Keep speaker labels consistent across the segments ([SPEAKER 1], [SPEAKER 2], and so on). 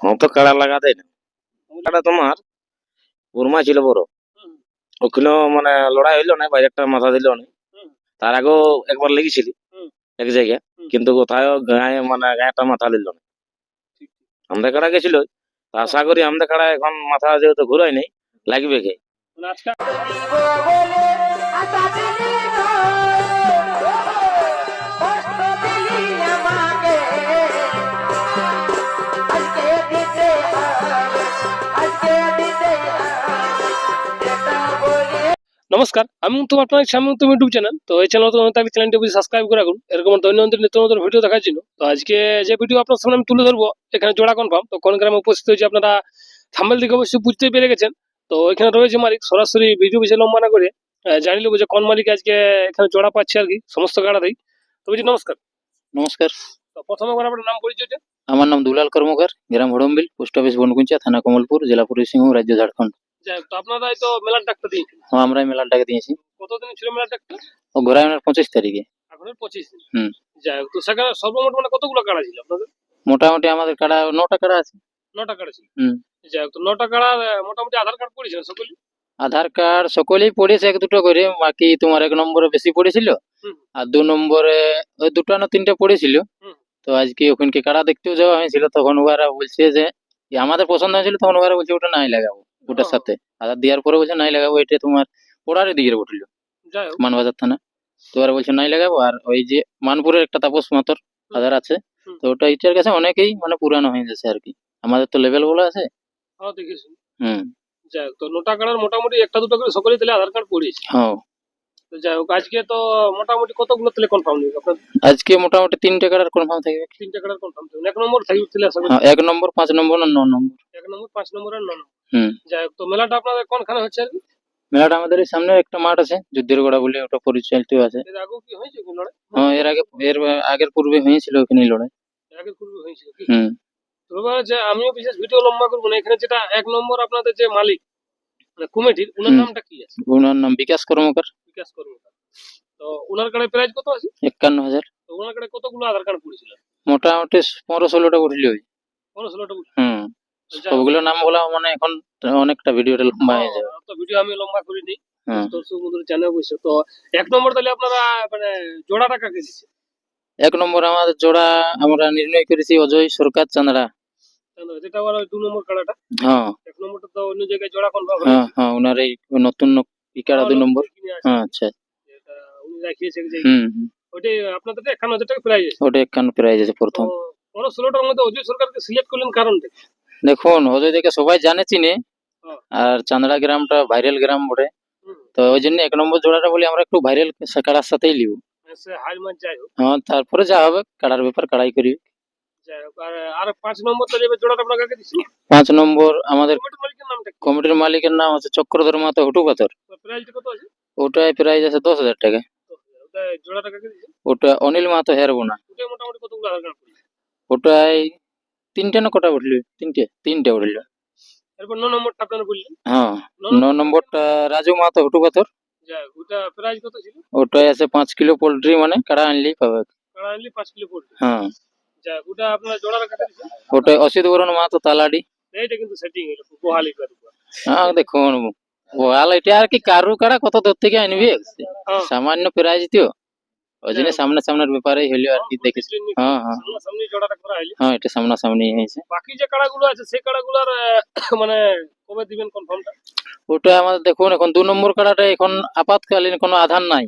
[SPEAKER 1] হ্যাঁ তো কাড়া লাগা দেয় না। কাড়া তোমার উর্মা ছিল বড়। ওখানে মানে লড়াই হইল না বাজারটা মাথা দিল না। তার আগেও একবার লেগেছিলি এক জায়গায়। কিন্তু কোথায় গায়ে মানে গায়েটা মাথা দিল না।
[SPEAKER 2] ঠিক।
[SPEAKER 1] আমাদের কাড়া গেছিল। আশা করি আমাদের কাড়া এখন মাথা যেহেতু ঘুরাই নেই লাগবে কে?
[SPEAKER 2] নমস্কার আমি তো আপনার সামনে তুমি ইউটিউব চ্যানেল। তো এই চ্যানেল তো তাকে চ্যানেলটি বুঝে সাবস্ক্রাইব করে রাখুন। এরকম দৈনন্দিন নিত্য নতুন ভিডিও দেখার জন্য। তো আজকে যে ভিডিও আপনার সামনে আমি তুলে ধরবো এখানে জোড়া কনফার্ম তো কোন গ্রামে উপস্থিত হয়েছে আপনারা থাম্বেল দিকে অবশ্যই বুঝতে পেরে গেছেন। তো এখানে রয়েছে মালিক সরাসরি ভিডিও বেশি লম্বা না করে জানি নেব যে কোন মালিক আজকে এখানে জোড়া পাচ্ছে আর কি সমস্ত গাড়াতেই তো বলছি নমস্কার।
[SPEAKER 3] নমস্কার।
[SPEAKER 2] তো প্রথমে আপনার নাম পরিচয়টা
[SPEAKER 3] আমার নাম দুলাল কর্মকার গ্রাম হড়ম্বিল পোস্ট অফিস বনকুঞ্চা থানা কমলপুর জেলা পূর্ব সিংহভূম রাজ্য ঝাড়খণ্ড।
[SPEAKER 2] যাই হোক, তো আপনারাই তো মেলার দিয়েছেন
[SPEAKER 3] হ্যাঁ আমরা মেলার ডাকে দিয়েছি।
[SPEAKER 2] কতদিন ছিল মেলার ডাক্তার
[SPEAKER 3] ও ঘোরায়নের পঁচিশ তারিখে।
[SPEAKER 2] এখন পঁচিশ দিন।
[SPEAKER 3] হুম।
[SPEAKER 2] যাই হোক তো সেখানে সর্বমোট মানে কতগুলো কাড়া ছিল আপনাদের?
[SPEAKER 3] মোটামুটি আমাদের কাড়া নটা কাড়া আছে।
[SPEAKER 2] নটা কাড়া ছিল।
[SPEAKER 3] হুম।
[SPEAKER 2] যাই হোক তো নটা কাড়া মোটামুটি আধার কার্ড সকলে
[SPEAKER 3] আধার কার্ড সকলেই পড়েছে এক দুটো করে বাকি তোমার এক নম্বরে বেশি পড়েছিল। আর দু নম্বরে ওই দুটো না তিনটে পড়েছিল। তো আজকে ওখানকে কাড়া দেখতেও যাওয়া হয়েছিল তখন ওরা বলছে যে যে আমাদের পছন্দ হয়েছিল তখন ওরা বলছে ওটা নাই লাগাবো। ওটার সাথে। আধার দেওয়ার পরে বলছে নাই লাগাবো এটা তোমার পোড়ারে দিকে উঠল মানবাজার থানা। তো আর বলছে নাই লাগাবো। আর ওই যে মানপুরের একটা তাপস মাতর আধার আছে তো ওটা ইটার কাছে অনেকেই মানে পুরানো হয়ে যাচ্ছে আর কি। আমাদের তো লেভেলগুলো আছে।
[SPEAKER 2] দেখেছি।
[SPEAKER 3] হুম।
[SPEAKER 2] যাই হোক তো নোটা কাড়ার মোটামুটি একটা দুটো করে সকলেই তাহলে আধার কার্ড করিয়েছে
[SPEAKER 3] হ্যাঁ।
[SPEAKER 2] তো যাই হোক আজকে তো মোটামুটি কতগুলো তাহলে কনফার্ম নেই আপনার
[SPEAKER 3] আজকে মোটামুটি তিনটে কাটার কনফার্ম থাকবে।
[SPEAKER 2] তিনটে কাড়ার কনফার্ম এক নম্বর থাকবে তাহলে আশা করি।
[SPEAKER 3] হ্যাঁ, এক নম্বর পাঁচ নম্বর আর ন নম্বর।
[SPEAKER 2] এক নম্বর পাঁচ নম্বর আর ন নম্বর।
[SPEAKER 3] হুম।
[SPEAKER 2] যাই হোক তো মেলাটা আপনাদের কোনখানে হচ্ছে
[SPEAKER 3] মেলাটা আমাদের এই সামনে একটা মাঠ আছে যুদ্ধের গোড়া বলে ওটা পরিচালিত আছে।
[SPEAKER 2] এর আগেও কি হয়েছে লড়াই?
[SPEAKER 3] হ্যাঁ এর আগে এর আগের পূর্বে হয়েছিল ওখানে লড়াই।
[SPEAKER 2] এর আগে পূর্বে হয়েছিল
[SPEAKER 3] হুম।
[SPEAKER 2] তো যে আমিও বিশেষ ভিডিও লম্বা করব না এখানে যেটা এক নম্বর আপনাদের যে মালিক মানে কমিটির
[SPEAKER 3] হুম।
[SPEAKER 2] নামটা কি আছে?
[SPEAKER 3] ওনার নাম বিকাশ কর্মকার।
[SPEAKER 2] বিকাশ কর্মকার তো ওনার কার্ডে প্রাইস কত আছে?
[SPEAKER 3] একান্ন হাজার।
[SPEAKER 2] তো ওনার কার্ডে কতগুলো আধার কার্ড পড়েছিল
[SPEAKER 3] মোটামুটি পনেরো ষোলোটা উঠল ওই।
[SPEAKER 2] পনেরো ষোলোটা
[SPEAKER 3] হুম। সবগুলো নাম বলা মানে এখন অনেকটা ভিডিওটা লম্বা হয়ে যাবে।
[SPEAKER 2] তো ভিডিও আমি লম্বা করিনি। দর্শক বন্ধুরা জানে অবশ্য। তো এক নম্বর তাহলে আপনারা মানে জোড়া টাকা দিচ্ছে?
[SPEAKER 3] এক নম্বর আমাদের জোড়া আমরা নির্ণয় করেছি অজয় সরকার চান্দড়া
[SPEAKER 2] যেটা আবার দু নম্বর কাড়াটা
[SPEAKER 3] হ্যাঁ।
[SPEAKER 2] এক নম্বরটা তো অন্য জায়গায় জোড়া কনফার্ম
[SPEAKER 3] হ্যাঁ হ্যাঁ ওনার এই নতুন ইকারা দুই নম্বর। হ্যাঁ আচ্ছা।
[SPEAKER 2] উনি রাখিয়েছে যে
[SPEAKER 3] হুম হুম।
[SPEAKER 2] আপনাদের একান্ন হাজার টাকা প্রাইস আছে।
[SPEAKER 3] ওটা একান্ন প্রাইজ আছে প্রথম।
[SPEAKER 2] পনেরো ষোলোটার মধ্যে অজয় সরকারকে সিলেক্ট করলেন কারণটা
[SPEAKER 3] দেখুন অজয় দেখে সবাই জানে চিনে। আর চান্দড়া গ্রামটা ভাইরাল গ্রাম বটে। তো ওই জন্য এক নম্বর জোড়াটা বলি আমরা একটু ভাইরাল কাড়ার সাথেই লিব।
[SPEAKER 2] হোক।
[SPEAKER 3] হ্যাঁ তারপরে যা হবে কাড়ার ব্যাপার কাড়াই করি।
[SPEAKER 2] আর পাঁচ নম্বর তাহলে জোড়াটা আপনার কাছে দিচ্ছি
[SPEAKER 3] পাঁচ নম্বর আমাদের
[SPEAKER 2] কমিটির মালিকের
[SPEAKER 3] নাম আছে চক্রধর মাতো হুটু পাথর।
[SPEAKER 2] আছে?
[SPEAKER 3] ওটাই প্রাইজ আছে দশ হাজার টাকা।
[SPEAKER 2] ওটা
[SPEAKER 3] অনিল মাতো হেরবো না
[SPEAKER 2] ওটাই
[SPEAKER 3] তিনটে না কটা উঠলি? তিনটে তিনটে উঠল।
[SPEAKER 2] এরপর ন নম্বরটা আপনারা বললেন?
[SPEAKER 3] হ্যাঁ
[SPEAKER 2] ন
[SPEAKER 3] নম্বরটা রাজু মাতো হুটু পাথর।
[SPEAKER 2] যাই ওটা প্রাইস কত ছিল?
[SPEAKER 3] ওটাই আছে পাঁচ কিলো পোল্ট্রি মানে কাড়া আনলেই পাবে।
[SPEAKER 2] কাড়া আনলি পাঁচ কিলো
[SPEAKER 3] হ্যাঁ।
[SPEAKER 2] ওটা আপনার জোড়াটা কাকে দিচ্ছেন
[SPEAKER 3] অসিত বরণ মাতো তালাডি।
[SPEAKER 2] এইটা কিন্তু সেটিং হলো গোহালি করে
[SPEAKER 3] হ্যাঁ দেখুন এটা আর কি কারু কাড়া? কত দূর থেকে আনবি?
[SPEAKER 2] হ্যাঁ।
[SPEAKER 3] সামান্য প্রাইজ দিও। ওই জন্য সামনে সামনের ব্যাপারেই হইল আর কি দেখেছি। হ্যাঁ হ্যাঁ
[SPEAKER 2] সামনে জোড়াটা করা হইলে
[SPEAKER 3] হ্যাঁ এটা সামনাসামনি হয়েছে।
[SPEAKER 2] বাকি যে কাড়াগুলো আছে সেই কাড়াগুলোর মানে কবে দিবেন কনফার্মটা
[SPEAKER 3] ওটা আমাদের দেখুন এখন দু নম্বর কাড়াটা এখন আপাতকালীন কোনো আধার নাই।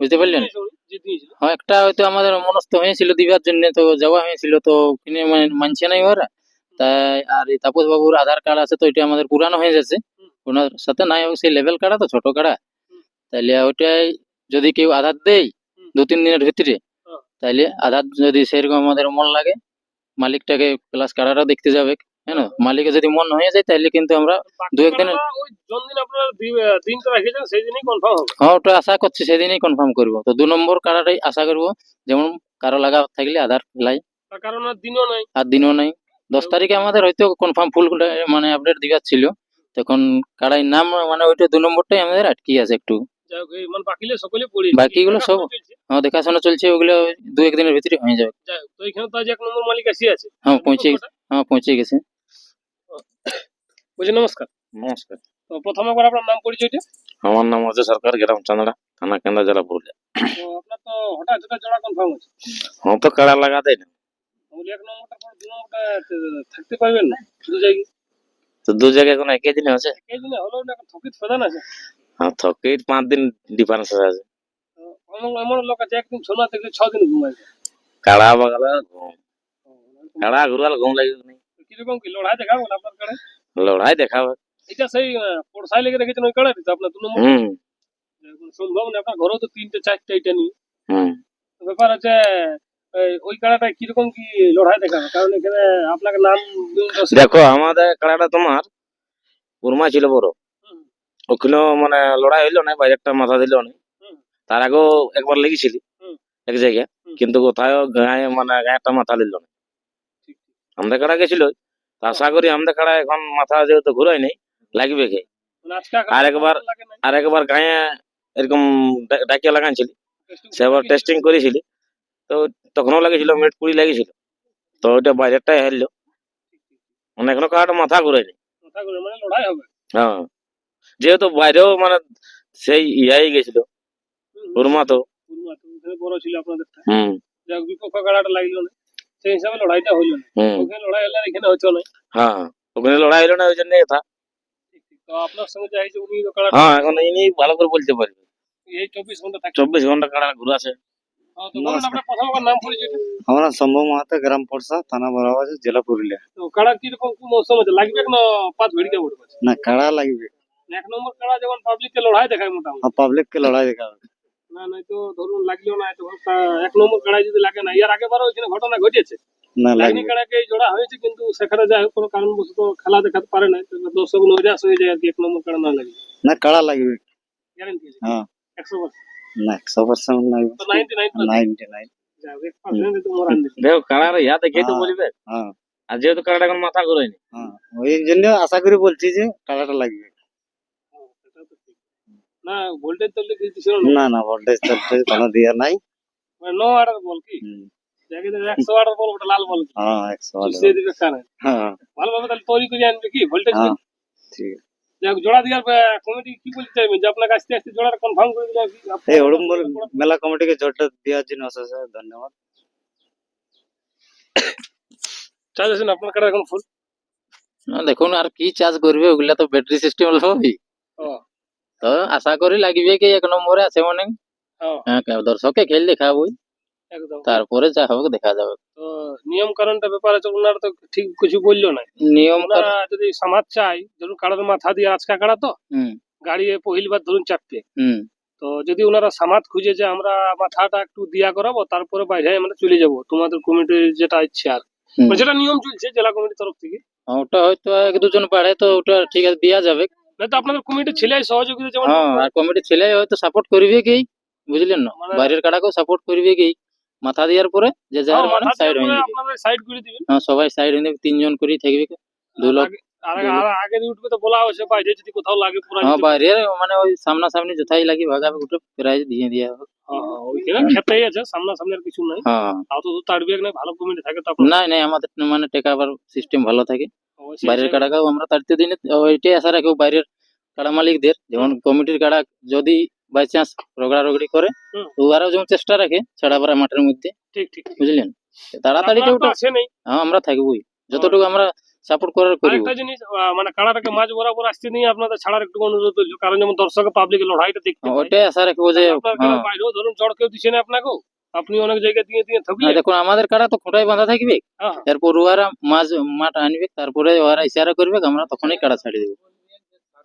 [SPEAKER 3] বুঝতে পারলেন? হ্যাঁ একটা হয়তো আমাদের মনস্থ হয়েছিল দিবার জন্য তো যাওয়া হয়েছিল তো কিনে মানে মানছে নাই ওরা। তাই আর এই তাপস বাবুর আধার কার্ড আছে তো এটা আমাদের পুরানো হয়ে যাচ্ছে ওনার সাথে নাই সেই লেভেল কাড়া তো ছোট কাড়া
[SPEAKER 2] হুম।
[SPEAKER 3] তাইলে ওইটাই যদি কেউ আধার দেয় দু তিন দিনের ভিতরে। তাইলে আধার যদি সেরকম আমাদের মন লাগে মালিকটাকে প্লাস কাড়াটা দেখতে যাবে। হ্যাঁ যদি মন হয়ে যায় তাহলে কিন্তু আমরা দু
[SPEAKER 2] কনফার্ম
[SPEAKER 3] হ্যাঁ ওটা আশা করছি সেদিনই কনফার্ম করব। তো দু নম্বর কারাটাই আশা করব যেমন কারও লাগা থাকলে আধার লাই।
[SPEAKER 2] কারণ আর দিনও নাই।
[SPEAKER 3] আর দিনও নাই। দশ তারিখে আমাদের হয়তো কনফার্ম ফুল মানে আপডেট দিবার ছিল। তখন কাড়াই নাম মানে ওইটা দু নম্বরটাই আমাদের আটকি আছে একটু।
[SPEAKER 2] মানে
[SPEAKER 3] বাকিগুলো সব-। হ্যাঁ দেখাশোনা চলছে ওগুলো দু একদিনের ভিতরে হয়ে যাবে।
[SPEAKER 2] তো এখানে তো আজ এক নম্বর মালিক আসি আছে।
[SPEAKER 3] হ্যাঁ পৌঁছে হ্যাঁ পৌঁছে গেছে।
[SPEAKER 2] বলছি নমস্কার।
[SPEAKER 1] নমস্কার।
[SPEAKER 2] তো প্রথমে একবার আপনার নাম পরিচয়টা
[SPEAKER 1] আমার নাম হচ্ছে সরকার গ্রাম চান্দড়া থানা কেন্দ্র জেলা পুরুলিয়া।
[SPEAKER 2] তো আপনার তো হঠাৎ যেটা জোড়া কনফার্ম আছে
[SPEAKER 1] হ্যাঁ তো কাড়া লাগা দেয় না
[SPEAKER 2] বলি এক নম্বরটা পর দু নম্বরটা থাকতে পারবেন না শুধু জায়গায়
[SPEAKER 1] তো দু জায়গায় কোনো একই দিনে আছে
[SPEAKER 2] এই দিনে হলো না থকিত প্রধান আছে।
[SPEAKER 1] হ্যাঁ থকির পাঁচ দিন ডিফারেন্স আছে।
[SPEAKER 2] এমন লোক আছে একদিন সোনা থেকে ছ দিন ঘুমায়
[SPEAKER 1] কাড়া বাগালে ঘুম কাড়া ঘুরাল ঘুম লাগে
[SPEAKER 2] কীরকম কি লড়াই দেখাবো না আপনার কাড়ে
[SPEAKER 1] লড়াই দেখাবে
[SPEAKER 2] এটা সেই পড়সাই লেগে রেখেছেন ওই কাড়াটি তো আপনার দু নম্বর সম্ভব না আপনার ঘরেও তো তিনটে চারটে এটা নিয়ে
[SPEAKER 1] হুম
[SPEAKER 2] ব্যাপার হচ্ছে ওই কাড়াটা কীরকম কি লড়াই দেখাবে কারণ এখানে আপনাকে নাম
[SPEAKER 1] দেখো আমাদের কাড়াটা তোমার উর্মা ছিল বড়। ওখানে মানে লড়াই হইল না বাজারটা মাথা দিল না তার আগেও একবার লেগেছিলি। এক জায়গায় কিন্তু কোথায় গায়ে মানে গায়েটা মাথা দিল না আমাদের কাড়া গেছিল আশা করি আমাদের কাড়া এখন মাথা যেহেতু ঘুরাই নেই লাগবে কে? আর একবার- আর একবার গায়ে এরকম ডাকিয়া লাগাইছিলি সেবার টেস্টিং করেছিলি তো তখনও লাগেছিল মিট পুরি লাগেছিল তো ওইটা বাজারটাই হারলো। মানে এখনও কাড়াটা মাথা ঘুরাই নেই।
[SPEAKER 2] কথা বলে মানে
[SPEAKER 1] হ্যাঁ। যেহেতু বাইরেও মানে সেই ইয়াই গেছিল উর্মা তো
[SPEAKER 2] বড় ছিল আপনাদের
[SPEAKER 1] হুম।
[SPEAKER 2] বিপক্ষ কাড়াটা লাগল না। সেই হিসাবে লড়াই
[SPEAKER 1] হ্যাঁ, লড়াই কথা।
[SPEAKER 2] আপনার সঙ্গে
[SPEAKER 1] হ্যাঁ, বলতে পারবে।
[SPEAKER 2] এই চব্বিশ ঘণ্টা
[SPEAKER 1] চব্বিশ
[SPEAKER 2] ঘণ্টা আমার
[SPEAKER 4] হ্যাঁ, সম্ভব গ্রাম থানা জেলা পুরুলিয়া।
[SPEAKER 2] তো কাড়া কীরকম মৌসুম আছে? লাগবে না পাঁচ
[SPEAKER 4] না লাগবে?
[SPEAKER 2] এক নম্বর কাড়া যেমন পাবলিককে লড়াই দেখায় মোটামুটি?
[SPEAKER 4] পাবলিককে লড়াই দেখাবে।
[SPEAKER 2] না ধরুন লাগলেও না এক নম্বর কাড়াই যদি লাগে না ইয়ার আগে বারও ওইখানে ঘটনা ঘটেছে।
[SPEAKER 4] না
[SPEAKER 2] কাড়াকে জোড়া হয়েছে কিন্তু সেখানে যাই হোক কোনো কারণবশত খেলা দেখাতে পারে না দর্শক নৈরাশ হয়ে যায় আর কি এক নম্বর কাড়া না লাগে
[SPEAKER 4] না কাড়া লাগবে।
[SPEAKER 2] গ্যারেন্টি
[SPEAKER 4] হ্যাঁ।
[SPEAKER 2] একশো পার্সেন্ট
[SPEAKER 4] না একশো পার্সেন্ট লাগবে
[SPEAKER 2] নাইনটি নাইন
[SPEAKER 4] নাইনটি নাইন
[SPEAKER 1] দেখো কাড়ার দেখেই তো
[SPEAKER 4] হ্যাঁ।
[SPEAKER 1] বলবে।
[SPEAKER 4] হ্যাঁ।
[SPEAKER 1] আর যেহেতু কাড়াটা এখন মাথা ঘুরায়নি।
[SPEAKER 4] হ্যাঁ ওই জন্য আশা করি বলছি যে কাড়াটা লাগবে।
[SPEAKER 2] না ভোল্টেজ তো দিচ্ছিল না
[SPEAKER 4] না না ভোল্টেজ টোল্টেজ কোনো দিয়া নাই।
[SPEAKER 2] মানে নো অর্ডার বল কি? যাকে দেখে একশো অর্ডার বল ওটা লাল বল। কি
[SPEAKER 4] হ্যাঁ একশো
[SPEAKER 2] সে দিবে কানে।
[SPEAKER 4] হ্যাঁ।
[SPEAKER 2] ভালোভাবে তাহলে তৈরি করে আনবে কি? ভোল্টেজ
[SPEAKER 4] হ্যাঁ ঠিক। আছে
[SPEAKER 2] যাক জোড়া দেওয়ার কমিটি কি বলতে চাইবেন? যে আপনাকে আস্তে আস্তে জোড়াটা কনফার্ম করে দিলে আর কি আপনার-
[SPEAKER 4] এই ওরম বলে মেলা কমিটিকে জোরটা দেওয়ার জন্য অশেষ ধন্যবাদ।
[SPEAKER 2] চার্জ আপনার কাছে এখন ফুল
[SPEAKER 3] না, দেখুন আর কি চার্জ করবে ওগুলা তো ব্যাটারি সিস্টেম হবে
[SPEAKER 2] ও।
[SPEAKER 3] তো আশা করি লাগবে কি এক নম্বরে আছে মানে?
[SPEAKER 2] ও
[SPEAKER 3] হ্যাঁ, দর্শককে খেল দেখাবই। তারপরে যা হবে দেখা যাবে।
[SPEAKER 2] তো নিয়ম কারণটা ব্যাপার আছে ওনারা তো ঠিক কিছু বলল না।
[SPEAKER 3] নিয়ম
[SPEAKER 2] যদি সমাজ চাই ধরুন কাড়ার মাথা দিয়ে আজকা কাড়া তো গাড়ি পহিলবার ধরুন চারটে।
[SPEAKER 3] হুম।
[SPEAKER 2] তো যদি ওনারা সামাদ খুঁজে যে আমরা মাথাটা একটু দিয়া করাবো তারপরে বাইরে আমরা চলে যাব। তোমাদের কমিটির যেটা ইচ্ছে আর। মানে যেটা নিয়ম চলছে জেলা কমিটির তরফ থেকে।
[SPEAKER 3] হ্যাঁ, ওটা হয়তো এক দুজন পারে তো ওটা ঠিক আছে দেওয়া যাবে।
[SPEAKER 2] না তো আপনাদের কমিটির সহযোগিতা যেমন
[SPEAKER 3] হ্যাঁ আর হয়তো সাপোর্ট করবে কি বুঝলেন না?
[SPEAKER 2] মানে-
[SPEAKER 3] বাইরের কাড়াকেও সাপোর্ট করবে কি মাথা দেওয়ার পরে যে যার
[SPEAKER 2] হ্যাঁ,
[SPEAKER 3] মানে সাইড হয়ে যাবে।
[SPEAKER 2] সাইড করে দিবেন।
[SPEAKER 3] হ্যাঁ সবাই সাইড হয়ে যাবে তিনজন করেই থাকবে। দু লোক
[SPEAKER 2] আর আগে উঠবে তো বলা হয়েছে বাইরে যদি কোথাও লাগে পুরো
[SPEAKER 3] হ্যাঁ বাইরের মানে ওই সামনাসামনি যথাই লাগি ভাগাবে প্রাইজ দিয়ে দেওয়া হবে।
[SPEAKER 2] আছে সামনাসামনি কিছু নাই। তাও তো ভালো কমিটি থাকে তো
[SPEAKER 3] নাই নাই আমাদের মানে টেকাবার সিস্টেম ভালো থাকে। বাইরের কাড়াকেও আমরা তাড়তে দিই না, ওইটাই আশা রাখি বাইরের কাড়া মালিকদের যেমন কমিটির কাড়া যদি বাই চান্স রগড়া রগড়ি করে। তো ওরাও যেমন চেষ্টা রাখে ছাড়া পাড়া মাঠের মধ্যে।
[SPEAKER 2] ঠিক ঠিক
[SPEAKER 3] বুঝলেন? তাড়াতাড়ি ওটা হ্যাঁ আমরা থাকবোই। যতটুকু আমরা সাপোর্ট করার করি
[SPEAKER 2] আরেকটা জিনিস মানে কাড়াটাকে মাঝ বরাবর আসতে নিয়ে আপনাদের ছাড়ার একটু অনুরোধ রইল কারণ যেমন দর্শক পাবলিক লড়াইটা দেখতে পায়।
[SPEAKER 3] ওইটাই আশা রাখব যে হ্যাঁ।
[SPEAKER 2] বাইরেও ধরুন চড় কেউ দিচ্ছে না আপনাকেও। আপনি অনেক জায়গায় দিয়ে দিয়ে থাকলে
[SPEAKER 3] দেখুন আমাদের কাড়া তো খোঁটাই বাঁধা থাকবে।
[SPEAKER 2] হ্যাঁ।
[SPEAKER 3] এরপর ওরা মাছ মাঠ আনবে তারপরে ওরা ইশারা করবে আমরা তখনই কাড়া ছাড়ি দেবো।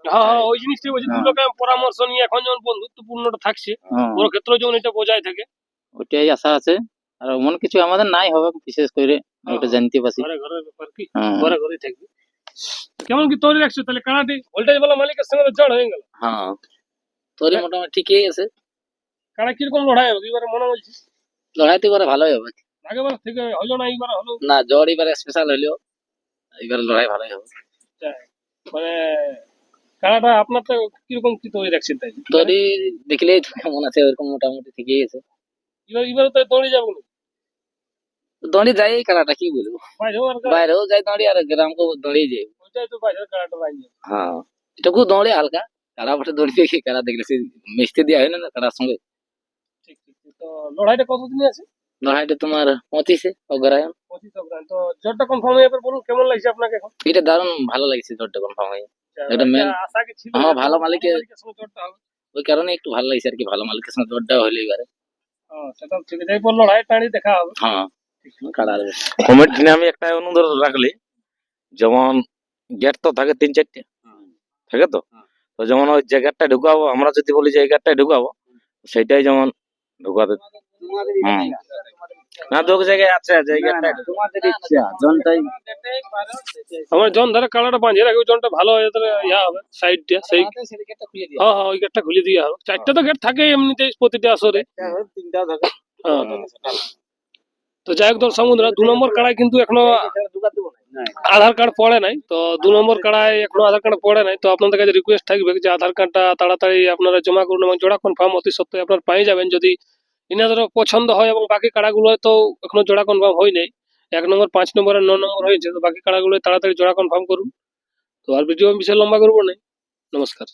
[SPEAKER 2] হ্যাঁ হ্যাঁ ওই জিনিসটাই বলছি
[SPEAKER 3] হ্যাঁ।
[SPEAKER 2] দুটোকে পরামর্শ নিয়ে এখন যেমন বন্ধুত্বপূর্ণটা থাকছে
[SPEAKER 3] হ্যাঁ।
[SPEAKER 2] ওর ক্ষেত্রে যেমন এটা বজায় থাকে।
[SPEAKER 3] ওইটাই আশা আছে। আর এমন কিছু আমাদের নাই হবে বিশেষ করে ওটা জানতে পারছি
[SPEAKER 2] ঘরে ঘরে ব্যাপার কি?
[SPEAKER 3] হ্যাঁ।
[SPEAKER 2] ঘরে ঘরে থাকবে। কেমন কি তৈরি রাখছো? তাহলে কাড়াটি ভোল্টেজ বলা মালিকের সঙ্গে জড় হয়ে গেল।
[SPEAKER 3] হ্যাঁ। তোরই মোটামুটি ঠিকই আছে।
[SPEAKER 2] কাড়া কীরকম লড়াই হবে? এবারে মনে বলছি
[SPEAKER 3] লড়াই তো এবারে ভালোই হবে।
[SPEAKER 2] আগেবার থেকে হলো না এইবার হলো
[SPEAKER 3] না জ্বর এবারে স্পেশাল হইলেও এবারে লড়াই ভালোই হবে।
[SPEAKER 2] মানে কাড়াটা আপনার তো কীরকম কি তৈরি রাখছেন তাই?
[SPEAKER 5] দড়ি দেখলেই তো কেমন আছে ওরকম মোটামুটি ঠিকই আছে।
[SPEAKER 2] এবার এবারে তো দৌড়ে যাব
[SPEAKER 5] দড়ি যায় এই কালাটা কি বলব?
[SPEAKER 2] বাইরেও
[SPEAKER 5] যায় দড়ি আর গ্রামকে দড়ি যায়।
[SPEAKER 2] ওইটাই তো বাইরের কাড়াটা
[SPEAKER 5] হ্যাঁ এটুকু দৌড়ে হালকা কারা বটে দড়ি দেখে কাড়া দেখলে সে মিশতে দেওয়া হয় না কাড়ার সঙ্গে।
[SPEAKER 2] তো লড়াইটা কতদিন আছে?
[SPEAKER 5] লড়াইটা তোমার পঁচিশে অগ্রায়ণ
[SPEAKER 2] পঁচিশ অগ্রাণ তো জোরটা কনফার্ম হয়ে এবার বলুন কেমন লাগছে আপনাকে এখন?
[SPEAKER 5] এটা দারুণ ভালো লাগছে জোরটা কনফার্ম হয়ে। এটা main-
[SPEAKER 2] আশা কি ছিল
[SPEAKER 5] হ্যাঁ, ভালো মালিকের-
[SPEAKER 2] হবে?
[SPEAKER 5] ওই কারণে একটু ভালো লাগছে আর কি ভালো মালিকের সঙ্গে জোরটা হলো এবারে।
[SPEAKER 2] হ্যাঁ সেটা ঠিক আছে। এরপর লড়াই টাড়ি দেখা হবে।
[SPEAKER 5] হ্যাঁ
[SPEAKER 1] কমেন্ট নিয়ে আমি একটা অনুরোধ রাখলি যেমন গেট তো থাকে তিন চারটে থাকে তো? তো যেমন ওই যে গেটটা ঢুকাবো আমরা যদি বলি যে এই গেটটাই ঢুকাবো সেটাই যেমন ঢুকাতে হুম। না জায়গায় আছে যে এই গেটটাই
[SPEAKER 2] আমার জন ধারে কালাটা বাঁধিয়ে রাখবে জনটা ভালো হয়ে তাহলে ইয়া হবে সাইড দিয়ে সেই হ্যাঁ হ্যাঁ ওই গেটটা খুলে দিয়ে হবে। চারটা তো গেট থাকে এমনিতে প্রতিটা আসরে।
[SPEAKER 1] তিনটা থাকে
[SPEAKER 2] হ্যাঁ। তো যাই হোক সমুদ্রা দু নম্বর কাড়ায় কিন্তু এখনও আধার কার্ড পড়ে নাই তো দু নম্বর কাড়ায় এখনও আধার কার্ড পড়ে নাই তো আপনাদের কাছে রিকোয়েস্ট থাকবে যে আধার কার্ডটা তাড়াতাড়ি আপনারা জমা করুন এবং জোড়া কনফার্ম অতি সত্ত্বই আপনারা পেয়ে যাবেন। যদি ইনাদেরও পছন্দ হয় এবং বাকি কাড়াগুলো তো এখনও জোড়া কনফার্ম হয় নাই এক নম্বর পাঁচ নম্বর আর ন নম্বর হয়েছে তো বাকি কাড়াগুলো তাড়াতাড়ি জোড়া কনফার্ম করুন। তো আর ভিডিও আমি বিশাল লম্বা করব না। নমস্কার।